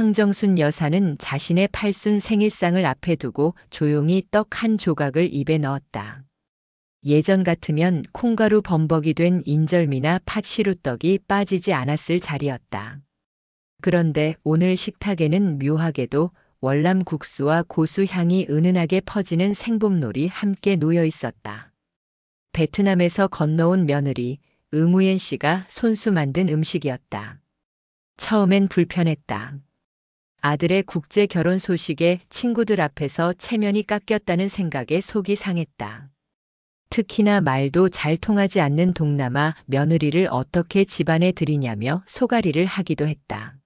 황정순 여사는 자신의 팔순 생일상을 앞에 두고 조용히 떡 한 조각을 입에 넣었다. 예전 같으면 콩가루 범벅이 된 인절미나 팥시루 떡이 빠지지 않았을 자리였다. 그런데 오늘 식탁에는 묘하게도 월남 국수와 고수 향이 은은하게 퍼지는 생봄놀이 함께 놓여 있었다. 베트남에서 건너온 며느리 의무yen 씨가 손수 만든 음식이었다. 처음엔 불편했다. 아들의 국제 결혼 소식에 친구들 앞에서 체면이 깎였다는 생각에 속이 상했다. 특히나 말도 잘 통하지 않는 동남아 며느리를 어떻게 집안에 들이냐며 소가리를 하기도 했다.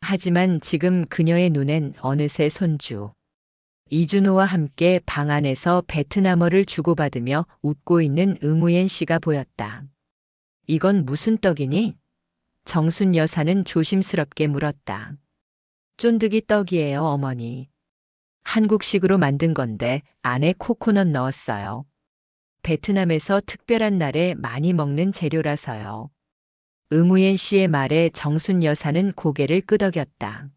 하지만 지금 그녀의 눈엔 어느새 손주. 이준호와 함께 방 안에서 베트남어를 주고받으며 웃고 있는 응우yen 씨가 보였다. 이건 무슨 떡이니? 정순 여사는 조심스럽게 물었다. 쫀득이 떡이에요, 어머니. 한국식으로 만든 건데 안에 코코넛 넣었어요. 베트남에서 특별한 날에 많이 먹는 재료라서요. 응우yen 씨의 말에 정순 여사는 고개를 끄덕였다.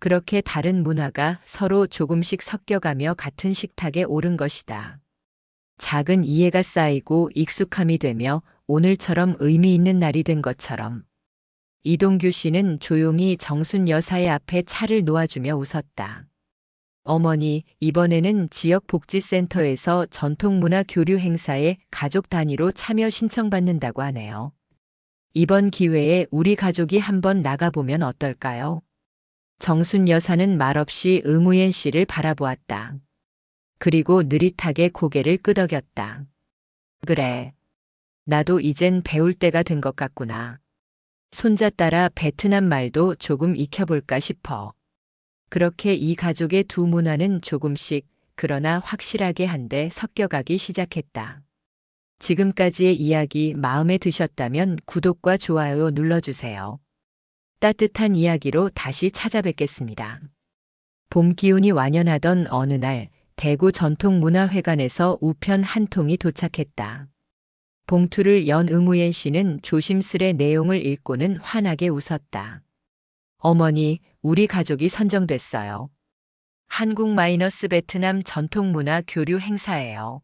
그렇게 다른 문화가 서로 조금씩 섞여가며 같은 식탁에 오른 것이다. 작은 이해가 쌓이고 익숙함이 되며 오늘처럼 의미 있는 날이 된 것처럼. 이동규 씨는 조용히 정순 여사의 앞에 차를 놓아주며 웃었다. 어머니, 이번에는 지역복지센터에서 전통문화 교류 행사에 가족 단위로 참여 신청받는다고 하네요. 이번 기회에 우리 가족이 한번 나가보면 어떨까요? 정순 여사는 말없이 의무yen 씨를 바라보았다. 그리고 느릿하게 고개를 끄덕였다. 그래. 나도 이젠 배울 때가 된 것 같구나. 손자 따라 베트남 말도 조금 익혀볼까 싶어. 그렇게 이 가족의 두 문화는 조금씩 그러나 확실하게 한데 섞여가기 시작했다. 지금까지의 이야기 마음에 드셨다면 구독과 좋아요 눌러주세요. 따뜻한 이야기로 다시 찾아뵙겠습니다. 봄 기운이 완연하던 어느 날 대구 전통문화회관에서 우편 한 통이 도착했다. 봉투를 연 응우yen 씨는 조심스레 내용을 읽고는 환하게 웃었다. 어머니, 우리 가족이 선정됐어요. 한국 마이너스 베트남 전통문화 교류 행사예요.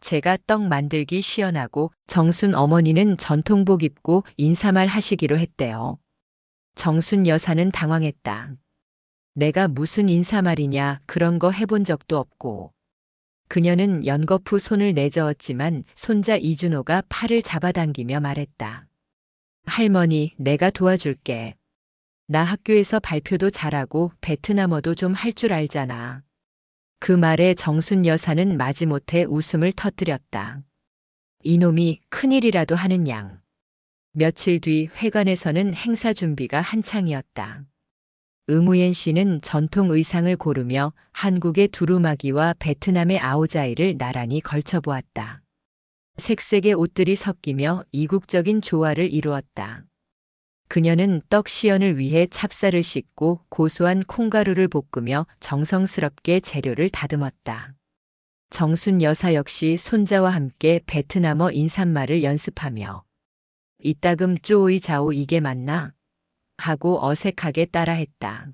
제가 떡 만들기 시연하고 정순 어머니는 전통복 입고 인사말 하시기로 했대요. 정순 여사는 당황했다. 내가 무슨 인사말이냐 그런 거 해본 적도 없고. 그녀는 연거푸 손을 내저었지만 손자 이준호가 팔을 잡아당기며 말했다. 할머니, 내가 도와줄게. 나 학교에서 발표도 잘하고 베트남어도 좀 할 줄 알잖아. 그 말에 정순 여사는 마지못해 웃음을 터뜨렸다. 이놈이 큰일이라도 하는 양. 며칠 뒤 회관에서는 행사 준비가 한창이었다. 의무yen 씨는 전통 의상을 고르며 한국의 두루마기와 베트남의 아오자이를 나란히 걸쳐보았다. 색색의 옷들이 섞이며 이국적인 조화를 이루었다. 그녀는 떡 시연을 위해 찹쌀을 씻고 고소한 콩가루를 볶으며 정성스럽게 재료를 다듬었다. 정순 여사 역시 손자와 함께 베트남어 인사말을 연습하며 이따금 쪼오이 자오 이게 맞나? 하고 어색하게 따라했다.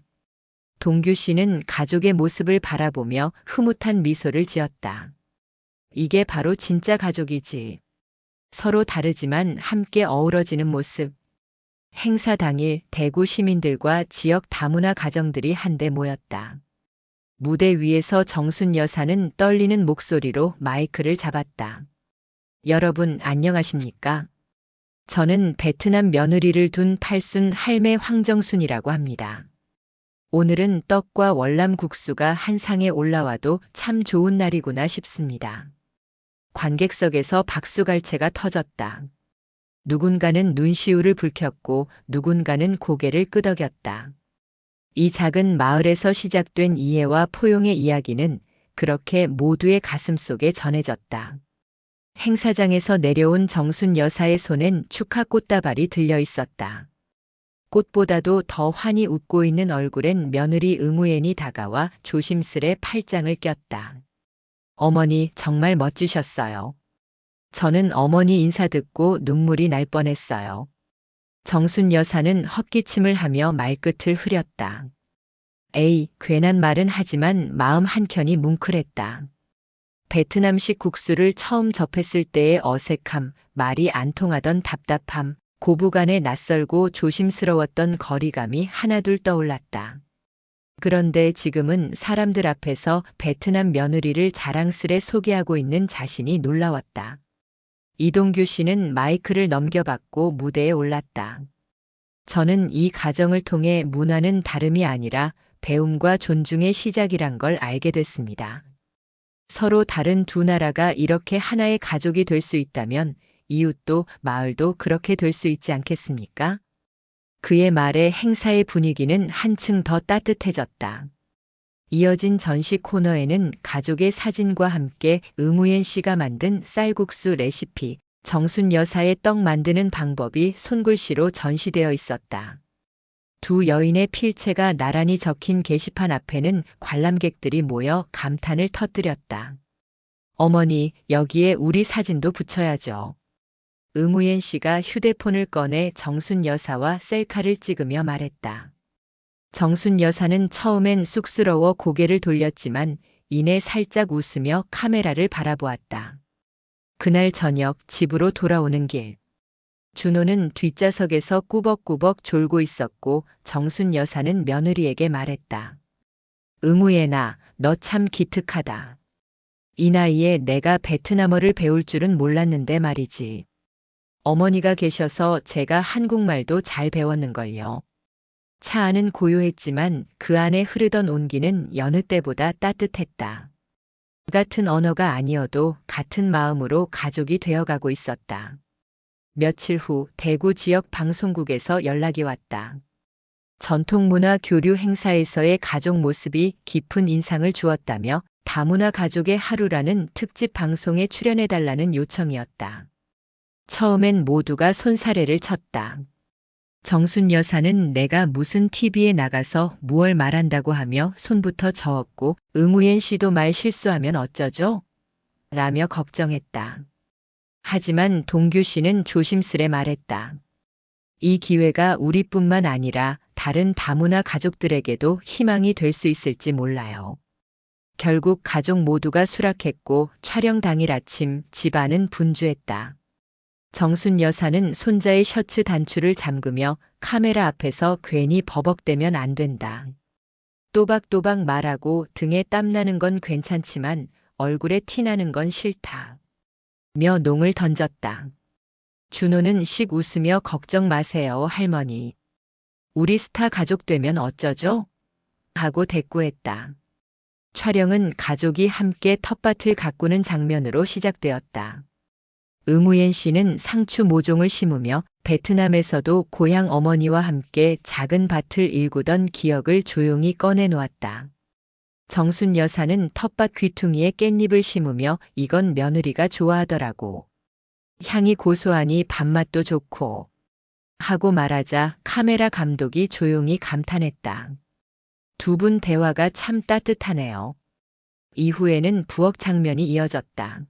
동규 씨는 가족의 모습을 바라보며 흐뭇한 미소를 지었다. 이게 바로 진짜 가족이지. 서로 다르지만 함께 어우러지는 모습. 행사 당일 대구 시민들과 지역 다문화 가정들이 한데 모였다. 무대 위에서 정순 여사는 떨리는 목소리로 마이크를 잡았다. 여러분 안녕하십니까? 저는 베트남 며느리를 둔 팔순 할매 황정순이라고 합니다. 오늘은 떡과 월남 국수가 한 상에 올라와도 참 좋은 날이구나 싶습니다. 관객석에서 박수갈채가 터졌다. 누군가는 눈시울을 붉혔고 누군가는 고개를 끄덕였다. 이 작은 마을에서 시작된 이해와 포용의 이야기는 그렇게 모두의 가슴 속에 전해졌다. 행사장에서 내려온 정순 여사의 손엔 축하 꽃다발이 들려 있었다. 꽃보다도 더 환히 웃고 있는 얼굴엔 며느리 응우엔이 다가와 조심스레 팔짱을 꼈다. 어머니 정말 멋지셨어요. 저는 어머니 인사 듣고 눈물이 날 뻔했어요. 정순 여사는 헛기침을 하며 말끝을 흐렸다. 에이, 괜한 말은 하지만 마음 한켠이 뭉클했다. 베트남식 국수를 처음 접했을 때의 어색함, 말이 안 통하던 답답함, 고부간의 낯설고 조심스러웠던 거리감이 하나둘 떠올랐다. 그런데 지금은 사람들 앞에서 베트남 며느리를 자랑스레 소개하고 있는 자신이 놀라웠다. 이동규 씨는 마이크를 넘겨받고 무대에 올랐다. 저는 이 가정을 통해 문화는 다름이 아니라 배움과 존중의 시작이란 걸 알게 됐습니다. 서로 다른 두 나라가 이렇게 하나의 가족이 될 수 있다면 이웃도 마을도 그렇게 될 수 있지 않겠습니까? 그의 말에 행사의 분위기는 한층 더 따뜻해졌다. 이어진 전시 코너에는 가족의 사진과 함께 의무yen 씨가 만든 쌀국수 레시피, 정순 여사의 떡 만드는 방법이 손글씨로 전시되어 있었다. 두 여인의 필체가 나란히 적힌 게시판 앞에는 관람객들이 모여 감탄을 터뜨렸다. 어머니, 여기에 우리 사진도 붙여야죠. 의무yen 씨가 휴대폰을 꺼내 정순 여사와 셀카를 찍으며 말했다. 정순 여사는 처음엔 쑥스러워 고개를 돌렸지만 이내 살짝 웃으며 카메라를 바라보았다. 그날 저녁 집으로 돌아오는 길. 준호는 뒷좌석에서 꾸벅꾸벅 졸고 있었고 정순 여사는 며느리에게 말했다. 의무예나, 너 참 기특하다. 이 나이에 내가 베트남어를 배울 줄은 몰랐는데 말이지. 어머니가 계셔서 제가 한국말도 잘 배웠는걸요. 차 안은 고요했지만 그 안에 흐르던 온기는 여느 때보다 따뜻했다. 같은 언어가 아니어도 같은 마음으로 가족이 되어가고 있었다. 며칠 후 대구 지역 방송국에서 연락이 왔다. 전통문화 교류 행사에서의 가족 모습이 깊은 인상을 주었다며 다문화 가족의 하루라는 특집 방송에 출연해달라는 요청이었다. 처음엔 모두가 손사래를 쳤다. 정순 여사는 내가 무슨 TV에 나가서 무얼 말한다고 하며 손부터 저었고 응우yen 씨도 말 실수하면 어쩌죠? 라며 걱정했다. 하지만 동규 씨는 조심스레 말했다. 이 기회가 우리뿐만 아니라 다른 다문화 가족들에게도 희망이 될 수 있을지 몰라요. 결국 가족 모두가 수락했고 촬영 당일 아침 집안은 분주했다. 정순 여사는 손자의 셔츠 단추를 잠그며 카메라 앞에서 괜히 버벅대면 안 된다. 또박또박 말하고 등에 땀나는 건 괜찮지만 얼굴에 티나는 건 싫다. 며 농을 던졌다. 준호는 씩 웃으며 걱정 마세요, 할머니. 우리 스타 가족 되면 어쩌죠? 하고 대꾸했다. 촬영은 가족이 함께 텃밭을 가꾸는 장면으로 시작되었다. 응우yen 씨는 상추 모종을 심으며 베트남에서도 고향 어머니와 함께 작은 밭을 일구던 기억을 조용히 꺼내 놓았다. 정순 여사는 텃밭 귀퉁이에 깻잎을 심으며 이건 며느리가 좋아하더라고. 향이 고소하니 밥맛도 좋고. 하고 말하자 카메라 감독이 조용히 감탄했다. 두 분 대화가 참 따뜻하네요. 이후에는 부엌 장면이 이어졌다.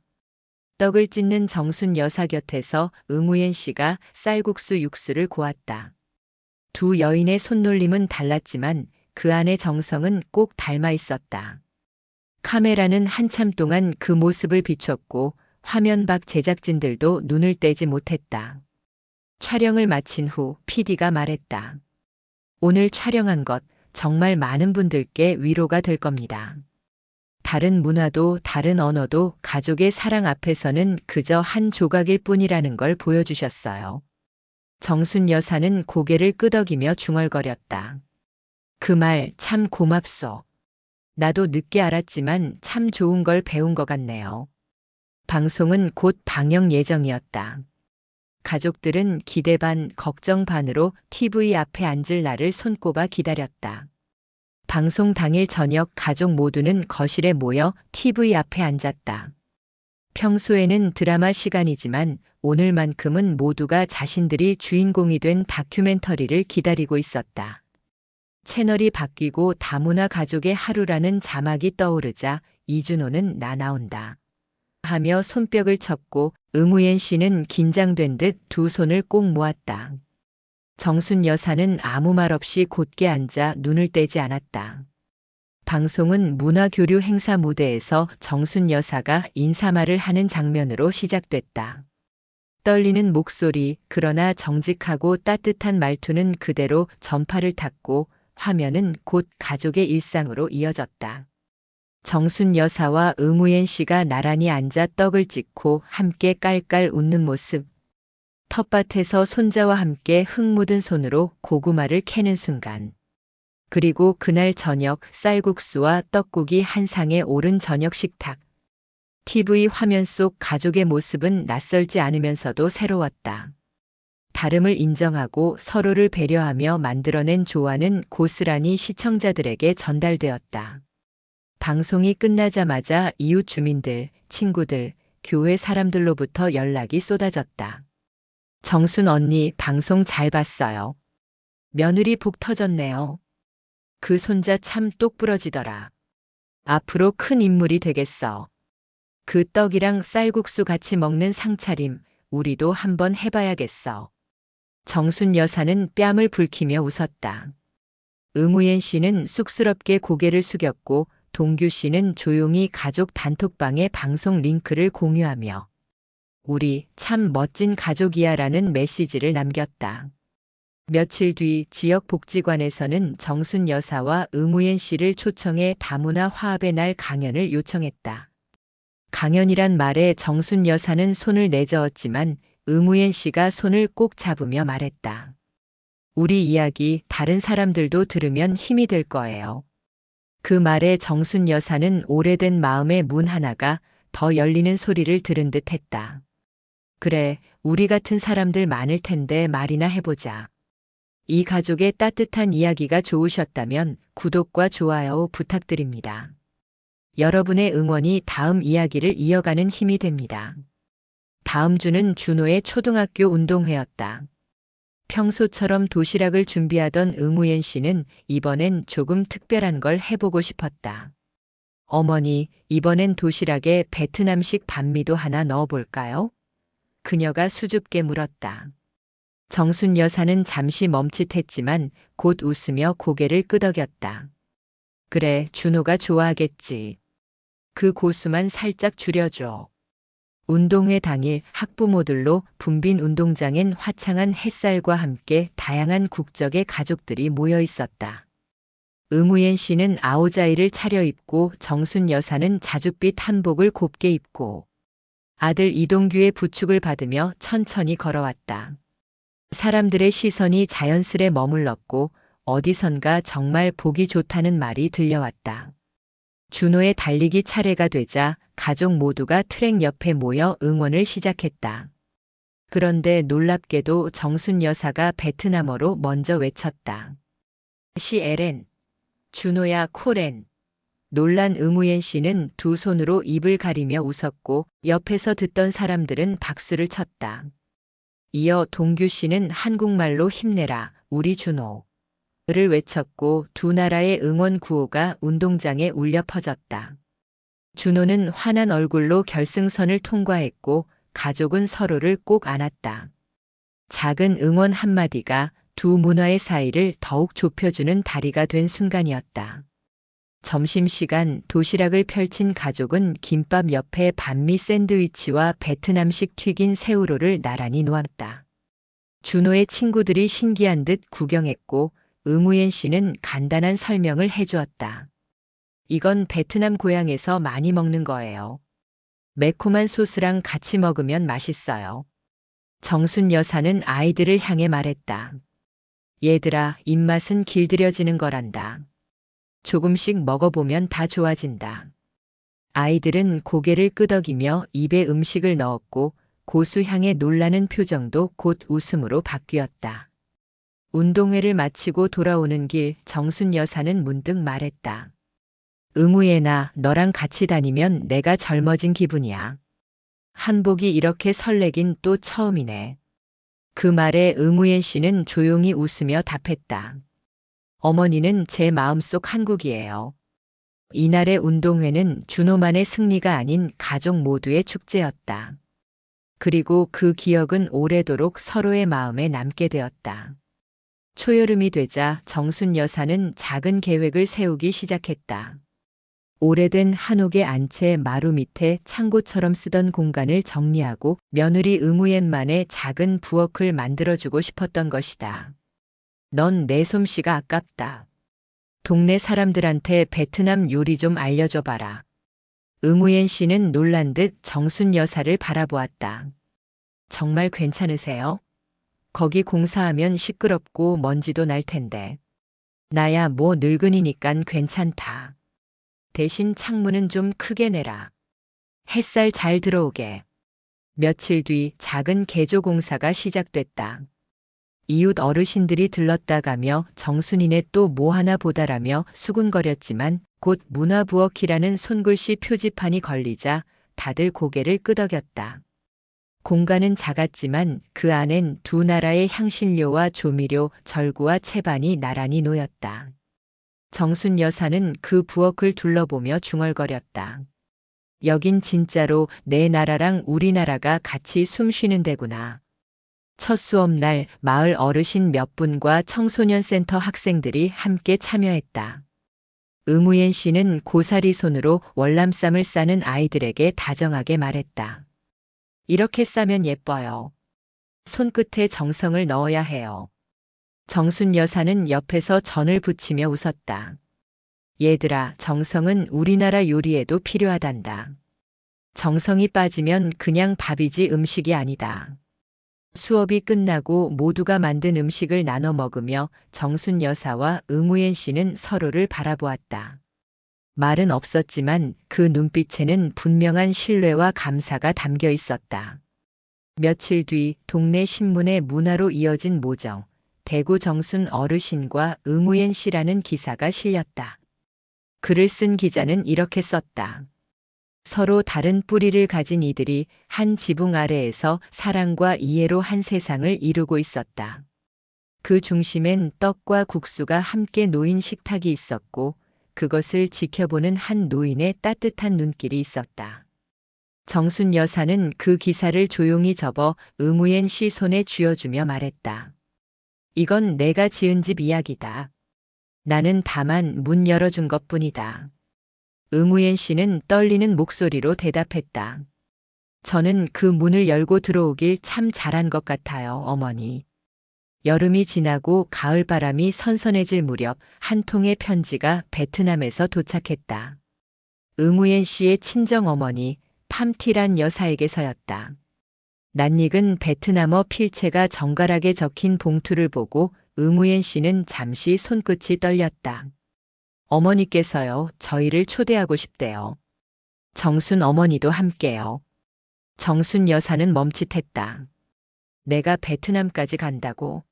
떡을 찢는 정순 여사 곁에서 응우yen 씨가 쌀국수 육수를 고았다. 두 여인의 손놀림은 달랐지만 그 안의 정성은 꼭 닮아 있었다. 카메라는 한참 동안 그 모습을 비췄고 화면 밖 제작진들도 눈을 떼지 못했다. 촬영을 마친 후 PD가 말했다. 오늘 촬영한 것 정말 많은 분들께 위로가 될 겁니다. 다른 문화도 다른 언어도 가족의 사랑 앞에서는 그저 한 조각일 뿐이라는 걸 보여주셨어요. 정순 여사는 고개를 끄덕이며 중얼거렸다. 그 말 참 고맙소. 나도 늦게 알았지만 참 좋은 걸 배운 것 같네요. 방송은 곧 방영 예정이었다. 가족들은 기대 반, 걱정 반으로 TV 앞에 앉을 날을 손꼽아 기다렸다. 방송 당일 저녁 가족 모두는 거실에 모여 TV 앞에 앉았다. 평소에는 드라마 시간이지만 오늘만큼은 모두가 자신들이 주인공이 된 다큐멘터리를 기다리고 있었다. 채널이 바뀌고 다문화 가족의 하루라는 자막이 떠오르자 이준호는 나 나온다. 하며 손뼉을 쳤고 응우yen 씨는 긴장된 듯 두 손을 꼭 모았다. 정순 여사는 아무 말 없이 곧게 앉아 눈을 떼지 않았다. 방송은 문화교류 행사 무대에서 정순 여사가 인사말을 하는 장면으로 시작됐다. 떨리는 목소리, 그러나 정직하고 따뜻한 말투는 그대로 전파를 탔고 화면은 곧 가족의 일상으로 이어졌다. 정순 여사와 의무yen 씨가 나란히 앉아 떡을 찍고 함께 깔깔 웃는 모습. 텃밭에서 손자와 함께 흙 묻은 손으로 고구마를 캐는 순간. 그리고 그날 저녁 쌀국수와 떡국이 한 상에 오른 저녁 식탁. TV 화면 속 가족의 모습은 낯설지 않으면서도 새로웠다. 다름을 인정하고 서로를 배려하며 만들어낸 조화는 고스란히 시청자들에게 전달되었다. 방송이 끝나자마자 이웃 주민들, 친구들, 교회 사람들로부터 연락이 쏟아졌다. 정순 언니 방송 잘 봤어요. 며느리 복 터졌네요. 그 손자 참 똑부러지더라. 앞으로 큰 인물이 되겠어. 그 떡이랑 쌀국수 같이 먹는 상차림, 우리도 한번 해봐야겠어. 정순 여사는 뺨을 붉히며 웃었다. 의무yen 씨는 쑥스럽게 고개를 숙였고 동규 씨는 조용히 가족 단톡방에 방송 링크를 공유하며 우리 참 멋진 가족이야 라는 메시지를 남겼다. 며칠 뒤 지역 복지관에서는 정순 여사와 의무yen 씨를 초청해 다문화 화합의 날 강연을 요청했다. 강연이란 말에 정순 여사는 손을 내저었지만 의무yen 씨가 손을 꼭 잡으며 말했다. 우리 이야기 다른 사람들도 들으면 힘이 될 거예요. 그 말에 정순 여사는 오래된 마음의 문 하나가 더 열리는 소리를 들은 듯 했다. 그래, 우리 같은 사람들 많을 텐데 말이나 해보자. 이 가족의 따뜻한 이야기가 좋으셨다면 구독과 좋아요 부탁드립니다. 여러분의 응원이 다음 이야기를 이어가는 힘이 됩니다. 다음 주는 준호의 초등학교 운동회였다. 평소처럼 도시락을 준비하던 의무yen 씨는 이번엔 조금 특별한 걸 해보고 싶었다. 어머니, 이번엔 도시락에 베트남식 반미도 하나 넣어볼까요? 그녀가 수줍게 물었다. 정순 여사는 잠시 멈칫했지만 곧 웃으며 고개를 끄덕였다. 그래, 준호가 좋아하겠지. 그 고수만 살짝 줄여줘. 운동회 당일 학부모들로 붐빈 운동장엔 화창한 햇살과 함께 다양한 국적의 가족들이 모여 있었다. 의무yen 씨는 아오자이를 차려입고 정순 여사는 자줏빛 한복을 곱게 입고 아들 이동규의 부축을 받으며 천천히 걸어왔다. 사람들의 시선이 자연스레 머물렀고 어디선가 정말 보기 좋다는 말이 들려왔다. 준호의 달리기 차례가 되자 가족 모두가 트랙 옆에 모여 응원을 시작했다. 그런데 놀랍게도 정순 여사가 베트남어로 먼저 외쳤다. 시에렌, 준호야 코렌. 놀란 의무yen 씨는 두 손으로 입을 가리며 웃었고 옆에서 듣던 사람들은 박수를 쳤다. 이어 동규 씨는 한국말로 힘내라, 우리 준호. 를 외쳤고 두 나라의 응원 구호가 운동장에 울려 퍼졌다. 준호는 환한 얼굴로 결승선을 통과했고 가족은 서로를 꼭 안았다. 작은 응원 한마디가 두 문화의 사이를 더욱 좁혀주는 다리가 된 순간이었다. 점심시간 도시락을 펼친 가족은 김밥 옆에 반미 샌드위치와 베트남식 튀긴 새우로를 나란히 놓았다. 준호의 친구들이 신기한 듯 구경했고 의무yen 씨는 간단한 설명을 해주었다. 이건 베트남 고향에서 많이 먹는 거예요. 매콤한 소스랑 같이 먹으면 맛있어요. 정순 여사는 아이들을 향해 말했다. 얘들아, 입맛은 길들여지는 거란다. 조금씩 먹어보면 다 좋아진다. 아이들은 고개를 끄덕이며 입에 음식을 넣었고 고수 향에 놀라는 표정도 곧 웃음으로 바뀌었다. 운동회를 마치고 돌아오는 길 정순 여사는 문득 말했다. 의무예나 너랑 같이 다니면 내가 젊어진 기분이야. 한복이 이렇게 설레긴 또 처음이네. 그 말에 의무yen 씨는 조용히 웃으며 답했다. 어머니는 제 마음속 한국이에요. 이날의 운동회는 준호만의 승리가 아닌 가족 모두의 축제였다. 그리고 그 기억은 오래도록 서로의 마음에 남게 되었다. 초여름이 되자 정순 여사는 작은 계획을 세우기 시작했다. 오래된 한옥에 안채 마루 밑에 창고처럼 쓰던 공간을 정리하고 며느리 의무옌만의 작은 부엌을 만들어주고 싶었던 것이다. 넌 내 솜씨가 아깝다. 동네 사람들한테 베트남 요리 좀 알려줘 봐라. 의무옌 씨는 놀란 듯 정순 여사를 바라보았다. 정말 괜찮으세요? 거기 공사하면 시끄럽고 먼지도 날 텐데. 나야 뭐 늙은이니깐 괜찮다. 대신 창문은 좀 크게 내라. 햇살 잘 들어오게. 며칠 뒤 작은 개조 공사가 시작됐다. 이웃 어르신들이 들렀다 가며 정순이네 또 뭐 하나 보다라며 수군거렸지만 곧 문화부엌이라는 손글씨 표지판이 걸리자 다들 고개를 끄덕였다. 공간은 작았지만 그 안엔 두 나라의 향신료와 조미료, 절구와 채반이 나란히 놓였다. 정순 여사는 그 부엌을 둘러보며 중얼거렸다. 여긴 진짜로 내 나라랑 우리나라가 같이 숨 쉬는 데구나. 첫 수업 날 마을 어르신 몇 분과 청소년 센터 학생들이 함께 참여했다. 의무옌 씨는 고사리 손으로 월남쌈을 싸는 아이들에게 다정하게 말했다. 이렇게 싸면 예뻐요. 손끝에 정성을 넣어야 해요. 정순 여사는 옆에서 전을 붙이며 웃었다. 얘들아, 정성은 우리나라 요리에도 필요하단다. 정성이 빠지면 그냥 밥이지 음식이 아니다. 수업이 끝나고 모두가 만든 음식을 나눠 먹으며 정순 여사와 의무옌 씨는 서로를 바라보았다. 말은 없었지만 그 눈빛에는 분명한 신뢰와 감사가 담겨 있었다. 며칠 뒤 동네 신문에 문화로 이어진 모정, 대구 정순 어르신과 의무옌 씨라는 기사가 실렸다. 글을 쓴 기자는 이렇게 썼다. 서로 다른 뿌리를 가진 이들이 한 지붕 아래에서 사랑과 이해로 한 세상을 이루고 있었다. 그 중심엔 떡과 국수가 함께 놓인 식탁이 있었고 그것을 지켜보는 한 노인의 따뜻한 눈길이 있었다. 정순 여사는 그 기사를 조용히 접어 의무옌 씨 손에 쥐어주며 말했다. 이건 내가 지은 집 이야기다. 나는 다만 문 열어준 것 뿐이다. 의무옌 씨는 떨리는 목소리로 대답했다. 저는 그 문을 열고 들어오길 참 잘한 것 같아요, 어머니. 여름이 지나고 가을 바람이 선선해질 무렵 한 통의 편지가 베트남에서 도착했다. 의무옌 씨의 친정 어머니 팜티란 여사에게서였다. 낯익은 베트남어 필체가 정갈하게 적힌 봉투를 보고 의무옌 씨는 잠시 손끝이 떨렸다. 어머니께서요, 저희를 초대하고 싶대요. 정순 어머니도 함께요. 정순 여사는 멈칫했다. 내가 베트남까지 간다고.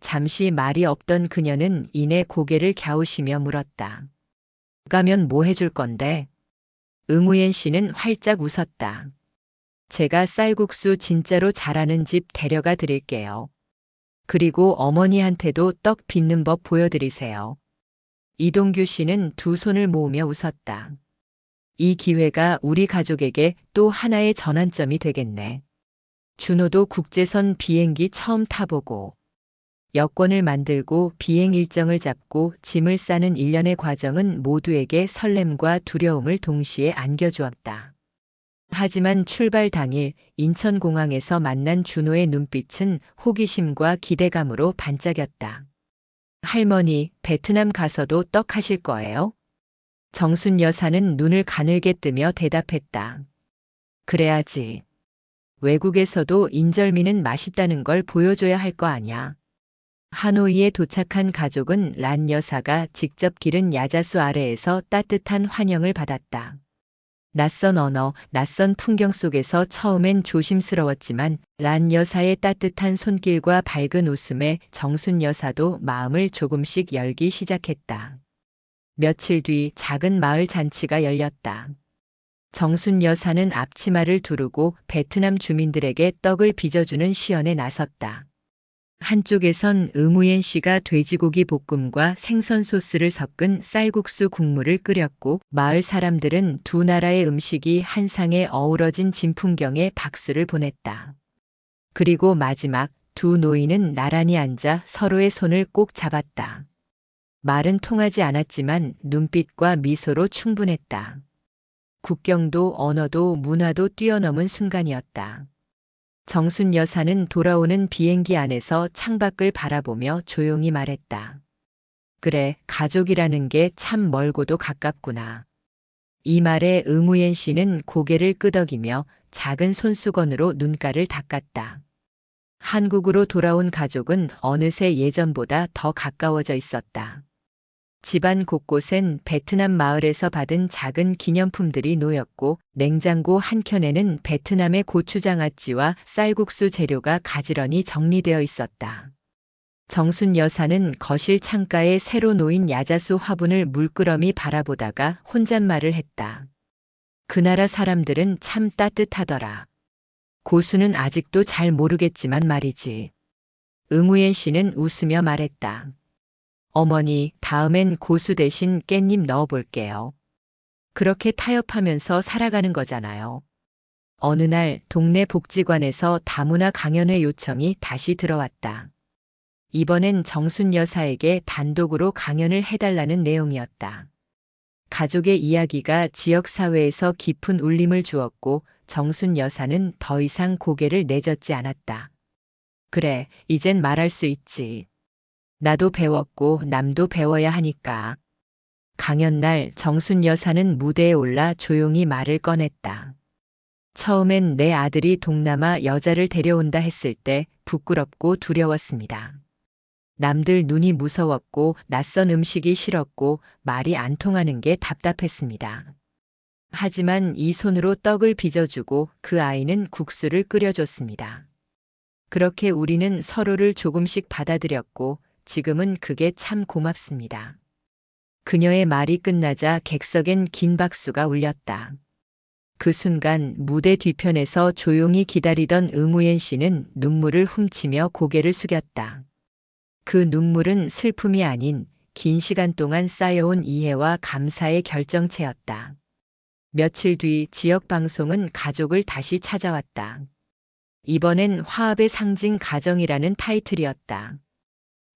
잠시 말이 없던 그녀는 이내 고개를 갸우시며 물었다. 가면 뭐 해줄 건데? 의무옌 씨는 활짝 웃었다. 제가 쌀국수 진짜로 잘하는 집 데려가 드릴게요. 그리고 어머니한테도 떡 빚는 법 보여드리세요. 이동규 씨는 두 손을 모으며 웃었다. 이 기회가 우리 가족에게 또 하나의 전환점이 되겠네. 준호도 국제선 비행기 처음 타보고 여권을 만들고 비행 일정을 잡고 짐을 싸는 일련의 과정은 모두에게 설렘과 두려움을 동시에 안겨주었다. 하지만 출발 당일 인천공항에서 만난 준호의 눈빛은 호기심과 기대감으로 반짝였다. 할머니, 베트남 가서도 떡 하실 거예요? 정순 여사는 눈을 가늘게 뜨며 대답했다. 그래야지. 외국에서도 인절미는 맛있다는 걸 보여줘야 할 거 아냐. 하노이에 도착한 가족은 란 여사가 직접 기른 야자수 아래에서 따뜻한 환영을 받았다. 낯선 언어, 낯선 풍경 속에서 처음엔 조심스러웠지만 란 여사의 따뜻한 손길과 밝은 웃음에 정순 여사도 마음을 조금씩 열기 시작했다. 며칠 뒤 작은 마을 잔치가 열렸다. 정순 여사는 앞치마를 두르고 베트남 주민들에게 떡을 빚어주는 시연에 나섰다. 한쪽에선 의무옌 씨가 돼지고기 볶음과 생선 소스를 섞은 쌀국수 국물을 끓였고 마을 사람들은 두 나라의 음식이 한 상에 어우러진 진풍경에 박수를 보냈다. 그리고 마지막 두 노인은 나란히 앉아 서로의 손을 꼭 잡았다. 말은 통하지 않았지만 눈빛과 미소로 충분했다. 국경도 언어도 문화도 뛰어넘은 순간이었다. 정순 여사는 돌아오는 비행기 안에서 창밖을 바라보며 조용히 말했다. 그래, 가족이라는 게 참 멀고도 가깝구나. 이 말에 의무yen 씨는 고개를 끄덕이며 작은 손수건으로 눈가를 닦았다. 한국으로 돌아온 가족은 어느새 예전보다 더 가까워져 있었다. 집안 곳곳엔 베트남 마을에서 받은 작은 기념품들이 놓였고 냉장고 한켠에는 베트남의 고추장아찌와 쌀국수 재료가 가지런히 정리되어 있었다. 정순 여사는 거실 창가에 새로 놓인 야자수 화분을 물끄러미 바라보다가 혼잣말을 했다. 그 나라 사람들은 참 따뜻하더라. 고수는 아직도 잘 모르겠지만 말이지. 의무yen 씨는 웃으며 말했다. 어머니, 다음엔 고수 대신 깻잎 넣어볼게요. 그렇게 타협하면서 살아가는 거잖아요. 어느 날 동네 복지관에서 다문화 강연회 요청이 다시 들어왔다. 이번엔 정순 여사에게 단독으로 강연을 해달라는 내용이었다. 가족의 이야기가 지역사회에서 깊은 울림을 주었고 정순 여사는 더 이상 고개를 내젓지 않았다. 그래, 이젠 말할 수 있지. 나도 배웠고 남도 배워야 하니까. 강연 날 정순 여사는 무대에 올라 조용히 말을 꺼냈다. 처음엔 내 아들이 동남아 여자를 데려온다 했을 때 부끄럽고 두려웠습니다. 남들 눈이 무서웠고 낯선 음식이 싫었고 말이 안 통하는 게 답답했습니다. 하지만 이 손으로 떡을 빚어주고 그 아이는 국수를 끓여줬습니다. 그렇게 우리는 서로를 조금씩 받아들였고 지금은 그게 참 고맙습니다. 그녀의 말이 끝나자 객석엔 긴 박수가 울렸다. 그 순간 무대 뒤편에서 조용히 기다리던 의무yen 씨는 눈물을 훔치며 고개를 숙였다. 그 눈물은 슬픔이 아닌 긴 시간 동안 쌓여온 이해와 감사의 결정체였다. 며칠 뒤 지역 방송은 가족을 다시 찾아왔다. 이번엔 화합의 상징 가정이라는 타이틀이었다.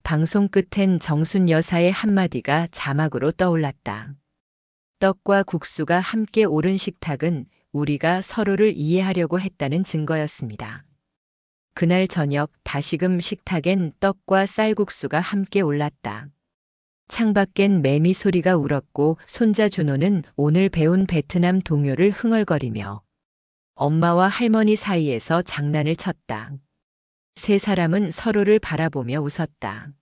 방송 끝엔 정순 여사의 한마디가 자막으로 떠올랐다. 떡과 국수가 함께 오른 식탁은 우리가 서로를 이해하려고 했다는 증거였습니다. 그날 저녁 다시금 식탁엔 떡과 쌀국수가 함께 올랐다. 창밖엔 매미 소리가 울었고 손자 준호는 오늘 배운 베트남 동요를 흥얼거리며 엄마와 할머니 사이에서 장난을 쳤다. 세 사람은 서로를 바라보며 웃었다.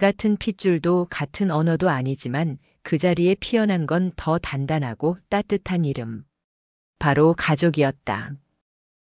같은 핏줄도 같은 언어도 아니지만 그 자리에 피어난 건 더 단단하고 따뜻한 이름. 바로 가족이었다.